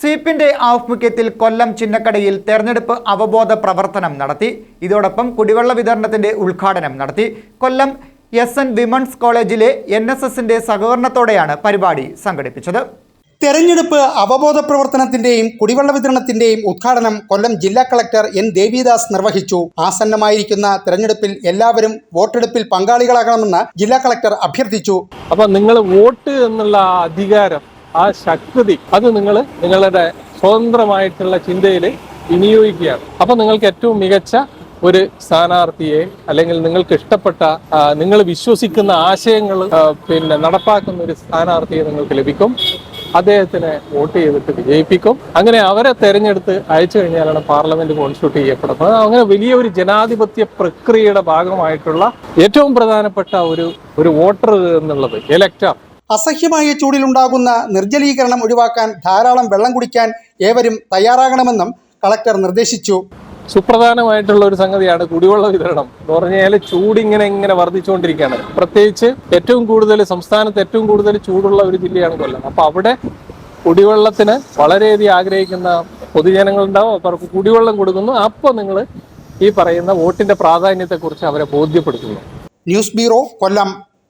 സ്വീപ്പിന്റെ ആഭിമുഖ്യത്തിൽ കൊല്ലം ചിന്നക്കടയിൽ തെരഞ്ഞെടുപ്പ് അവബോധ പ്രവർത്തനം നടത്തി. ഇതോടൊപ്പം കുടിവെള്ള വിതരണത്തിന്റെ ഉദ്ഘാടനം നടത്തി. കൊല്ലം എസ് എൻ വിമൺസ് കോളേജിലെ എൻ എസ് എസിന്റെ സഹകരണത്തോടെയാണ് പരിപാടി സംഘടിപ്പിച്ചത്. തെരഞ്ഞെടുപ്പ് അവബോധ പ്രവർത്തനത്തിന്റെയും കുടിവെള്ള വിതരണത്തിന്റെയും ഉദ്ഘാടനം കൊല്ലം ജില്ലാ കളക്ടർ എൻ ദേവിദാസ് നിർവഹിച്ചു. ആസന്നമായിരിക്കുന്ന തെരഞ്ഞെടുപ്പിൽ എല്ലാവരും വോട്ടെടുപ്പിൽ പങ്കാളികളാകണമെന്ന് ജില്ലാ കളക്ടർ അഭ്യർത്ഥിച്ചു. അപ്പൊ നിങ്ങൾ വോട്ട് എന്നുള്ള അധികാരം ആ ശക്തി അത് നിങ്ങൾ നിങ്ങളുടെ സ്വതന്ത്രമായിട്ടുള്ള ചിന്തയിൽ വിനിയോഗിക്കുകയാണ്. അപ്പൊ നിങ്ങൾക്ക് ഏറ്റവും മികച്ച ഒരു സ്ഥാനാർത്ഥിയെ അല്ലെങ്കിൽ നിങ്ങൾക്ക് ഇഷ്ടപ്പെട്ട നിങ്ങൾ വിശ്വസിക്കുന്ന ആശയങ്ങൾ പിന്നെ നടപ്പാക്കുന്ന ഒരു സ്ഥാനാർത്ഥിയെ നിങ്ങൾക്ക് ലഭിക്കും. അദ്ദേഹത്തിനെ വോട്ട് ചെയ്തിട്ട് വിജയിപ്പിക്കും. അങ്ങനെ അവരെ തെരഞ്ഞെടുത്ത് അയച്ചു കഴിഞ്ഞാലാണ് പാർലമെന്റ് കോൺസ്റ്റിറ്റ്യൂട്ട് ചെയ്യപ്പെടുന്നത്. അങ്ങനെ വലിയ ഒരു ജനാധിപത്യ പ്രക്രിയയുടെ ഭാഗമായിട്ടുള്ള ഏറ്റവും പ്രധാനപ്പെട്ട ഒരു ഒരു വോട്ടർ എന്നുള്ളത് എലക്ടർ അസഹ്യമായ ചൂടിലുണ്ടാകുന്ന നിർജലീകരണം ഒഴിവാക്കാൻ ധാരാളം വെള്ളം കുടിക്കാൻ ഏവരും തയ്യാറാകണമെന്നും കളക്ടർ നിർദ്ദേശിച്ചു. സുപ്രധാനമായിട്ടുള്ള ഒരു സംഗതിയാണ് കുടിവെള്ള വിതരണം എന്ന് പറഞ്ഞാൽ ചൂട് ഇങ്ങനെ ഇങ്ങനെ വർദ്ധിച്ചുകൊണ്ടിരിക്കുകയാണ്. പ്രത്യേകിച്ച് ഏറ്റവും കൂടുതൽ സംസ്ഥാനത്ത് ഏറ്റവും കൂടുതൽ ചൂടുള്ള ഒരു ജില്ലയാണ് കൊല്ലം. അപ്പോൾ അവിടെ കുടിവെള്ളത്തിന് വളരെയധികം ആഗ്രഹിക്കുന്ന പൊതുജനങ്ങളുണ്ടാവും. അപ്പോൾ അവർക്ക് കുടിവെള്ളം കൊടുക്കുന്നു. അപ്പോൾ നിങ്ങൾ ഈ പറയുന്ന വോട്ടിന്റെ പ്രാധാന്യത്തെക്കുറിച്ച് അവരെ ബോധ്യപ്പെടുത്തുന്നു. News bureau Kollam.